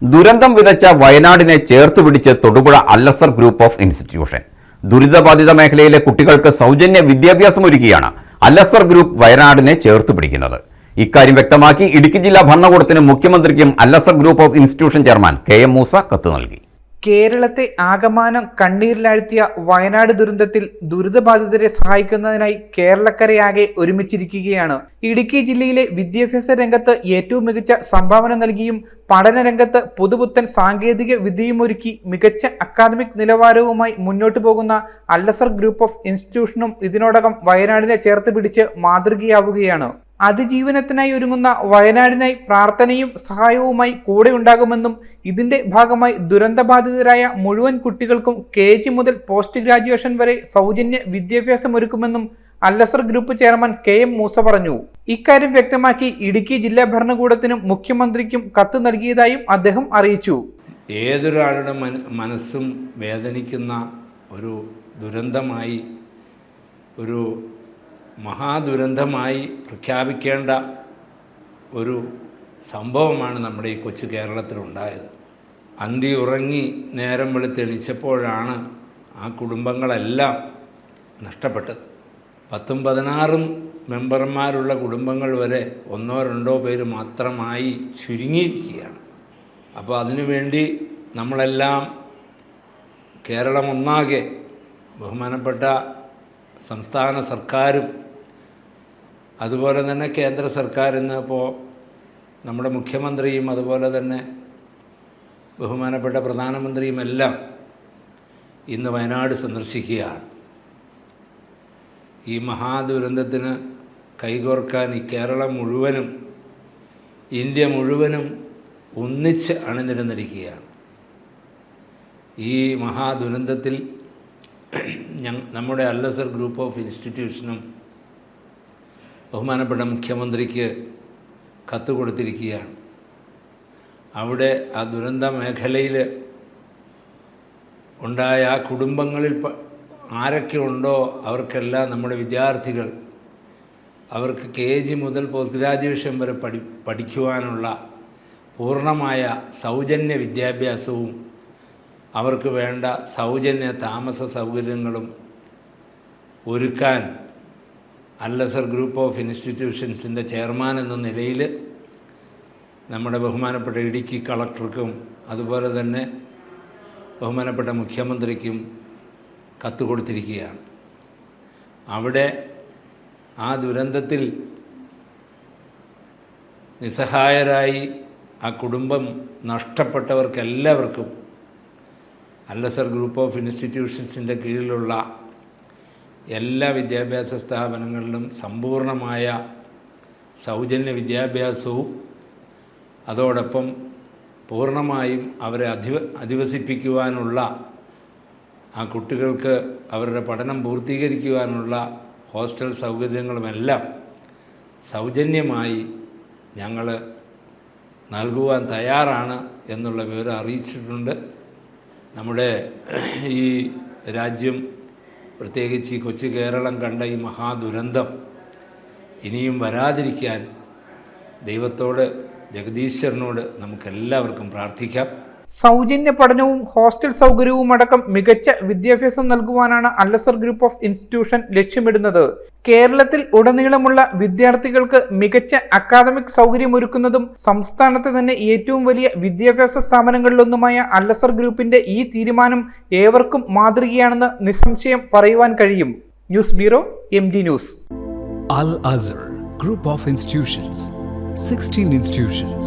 ദുരന്തം വിതച്ച വയനാടിനെ ചേർത്ത് പിടിച്ച് Thodupuzha Al Azhar group of institution. ദുരിതബാധിത മേഖലയിലെ കുട്ടികൾക്ക് സൗജന്യ വിദ്യാഭ്യാസം ഒരുക്കിയാണ് അല്ലസർ ഗ്രൂപ്പ് വയനാടിനെ ചേർത്ത് പിടിക്കുന്നത്. ഇക്കാര്യം വ്യക്തമാക്കി ഇടുക്കി ജില്ലാ ഭരണകൂടത്തിനും മുഖ്യമന്ത്രിക്കും Al Azhar group of institution chairman K M Moosa കത്ത് നൽകി. കേരളത്തെ ആകമാനം കണ്ണീരിലാഴ്ത്തിയ വയനാട് ദുരന്തത്തിൽ ദുരിതബാധിതരെ സഹായിക്കുന്നതിനായി കേരളക്കരയാകെ ഒരുമിച്ചിരിക്കുകയാണ്. ഇടുക്കി ജില്ലയിലെ വിദ്യാഭ്യാസ രംഗത്ത് ഏറ്റവും മികച്ച സംഭാവന നൽകിയും പഠന രംഗത്ത് പുതുപുത്തൻ സാങ്കേതിക വിദ്യയും ഒരുക്കി മികച്ച അക്കാദമിക് നിലവാരവുമായി മുന്നോട്ടു പോകുന്ന അല്ലസർ ഗ്രൂപ്പ് ഓഫ് ഇൻസ്റ്റിറ്റ്യൂഷനും ഇതിനോടകം വയനാടിനെ ചേർത്ത് പിടിച്ച് മാതൃകയാവുകയാണ്. അതിജീവനത്തിനായി ഒരുങ്ങുന്ന വയനാടിനായി പ്രാർത്ഥനയും സഹായവുമായി കൂടെ ഉണ്ടാകുമെന്നും ഇതിന്റെ ഭാഗമായി ദുരന്തബാധിതരായ മുഴുവൻ കുട്ടികൾക്കും കെ ജി മുതൽ പോസ്റ്റ് ഗ്രാജുവേഷൻ വരെ സൗജന്യ വിദ്യാഭ്യാസം ഒരുക്കുമെന്നും Al Azhar group chairman K M Moosa പറഞ്ഞു. ഇക്കാര്യം വ്യക്തമാക്കി ഇടുക്കി ജില്ലാ ഭരണകൂടത്തിനും മുഖ്യമന്ത്രിക്കും കത്ത് നൽകിയതായും അദ്ദേഹം അറിയിച്ചു. ഏതൊരാളുടെ മന മനസ്സും വേദനിക്കുന്ന ഒരു ദുരന്തമായി ഒരു മഹാദുരന്തമായി പ്രഖ്യാപിക്കേണ്ട ഒരു സംഭവമാണ് നമ്മുടെ ഈ കൊച്ചു കേരളത്തിലുണ്ടായത്. അന്തി ഉറങ്ങി നേരം വെളുത്തെളിച്ചപ്പോഴാണ് ആ കുടുംബങ്ങളെല്ലാം നഷ്ടപ്പെട്ടത്. പത്തും പതിനാറും മെമ്പർമാരുള്ള കുടുംബങ്ങൾ വരെ ഒന്നോ രണ്ടോ പേര് മാത്രമായി ചുരുങ്ങിയിരിക്കുകയാണ്. അപ്പോൾ അതിനുവേണ്ടി നമ്മളെല്ലാം കേരളം ഒന്നാകെ ബഹുമാനപ്പെട്ട സംസ്ഥാന സർക്കാരും അതുപോലെ തന്നെ കേന്ദ്ര സർക്കാർ ഇന്നിപ്പോൾ നമ്മുടെ മുഖ്യമന്ത്രിയും അതുപോലെ തന്നെ ബഹുമാനപ്പെട്ട പ്രധാനമന്ത്രിയും എല്ലാം ഇന്ന് വയനാട് സന്ദർശിക്കുകയാണ്. ഈ മഹാദുരന്തത്തിന് കൈകോർക്കാൻ ഈ കേരളം മുഴുവനും ഇന്ത്യ മുഴുവനും ഒന്നിച്ച് അണിനിരന്നിരിക്കുകയാണ്. ഈ മഹാദുരന്തത്തിൽ നമ്മുടെ അല്ലസർ ഗ്രൂപ്പ് ഓഫ് ഇൻസ്റ്റിറ്റ്യൂഷനും ബഹുമാനപ്പെട്ട മുഖ്യമന്ത്രിക്ക് കത്ത് കൊടുത്തിരിക്കുകയാണ്. അവിടെ ആ ദുരന്ത മേഖലയിൽ ഉണ്ടായ ആ കുടുംബങ്ങളിൽ ആരൊക്കെ ഉണ്ടോ അവർക്കെല്ലാം നമ്മുടെ വിദ്യാർത്ഥികൾ അവർക്ക് കെ ജി മുതൽ പോസ്റ്റ് ഗ്രാജുവേഷൻ വരെ പഠി പഠിക്കുവാനുള്ള പൂർണമായ സൗജന്യ വിദ്യാഭ്യാസവും അവർക്ക് വേണ്ട സൗജന്യ താമസ സൗകര്യങ്ങളും ഒരുക്കാൻ അല്ലസർ ഗ്രൂപ്പ് ഓഫ് ഇൻസ്റ്റിറ്റ്യൂഷൻസിന്റെ ചെയർമാൻ എന്ന നിലയിൽ നമ്മുടെ ബഹുമാനപ്പെട്ട ഇടുക്കി കളക്ടർക്കും അതുപോലെ തന്നെ ബഹുമാനപ്പെട്ട മുഖ്യമന്ത്രിക്കും കത്ത് കൊടുത്തിരിക്കുകയാണ്. അവിടെ ആ ദുരന്തത്തിൽ നിസ്സഹായരായി ആ കുടുംബം നഷ്ടപ്പെട്ടവർക്കെല്ലാവർക്കും അല്ലസർ ഗ്രൂപ്പ് ഓഫ് ഇൻസ്റ്റിറ്റ്യൂഷൻസിന്റെ കീഴിലുള്ള എല്ലാ വിദ്യാഭ്യാസ സ്ഥാപനങ്ങളിലും സമ്പൂർണമായ സൗജന്യ വിദ്യാഭ്യാസവും അതോടൊപ്പം പൂർണമായും അവരെ അധിവ അധിവസിപ്പിക്കുവാനുള്ള ആ കുട്ടികൾക്ക് അവരുടെ പഠനം പൂർത്തീകരിക്കുവാനുള്ള ഹോസ്റ്റൽ സൗകര്യങ്ങളുമെല്ലാം സൗജന്യമായി ഞങ്ങൾ നൽകുവാൻ തയ്യാറാണ് എന്നുള്ള വിവരം അറിയിച്ചിട്ടുണ്ട്. നമ്മുടെ ഈ രാജ്യം പ്രത്യേകിച്ച് ഈ കൊച്ചു കേരളം കണ്ട ഈ മഹാദുരന്തം ഇനിയും വരാതിരിക്കാൻ ദൈവത്തോട് ജഗദീശ്വരനോട് നമുക്കെല്ലാവർക്കും പ്രാർത്ഥിക്കാം. സൗജന്യ പഠനവും ഹോസ്റ്റൽ സൗകര്യവും അടക്കം മികച്ച വിദ്യാഭ്യാസം നൽകുവാനാണ് അല്ലസർ ഗ്രൂപ്പ് ഓഫ് ഇൻസ്റ്റിറ്റ്യൂഷൻ ലക്ഷ്യമിടുന്നത്. കേരളത്തിൽ ഉടനീളമുള്ള വിദ്യാർത്ഥികൾക്ക് മികച്ച അക്കാദമിക് സൗകര്യമൊരുക്കുന്നതും സംസ്ഥാനത്തെ തന്നെ ഏറ്റവും വലിയ വിദ്യാഭ്യാസ സ്ഥാപനങ്ങളിലൊന്നുമായ അല്ലസർ ഗ്രൂപ്പിന്റെ ഈ തീരുമാനം ഏവർക്കും മാതൃകയാണെന്ന് നിസ്സംശയം പറയുവാൻ കഴിയും. News bureau M D news. Al Azhar group of institutions 16 institutions,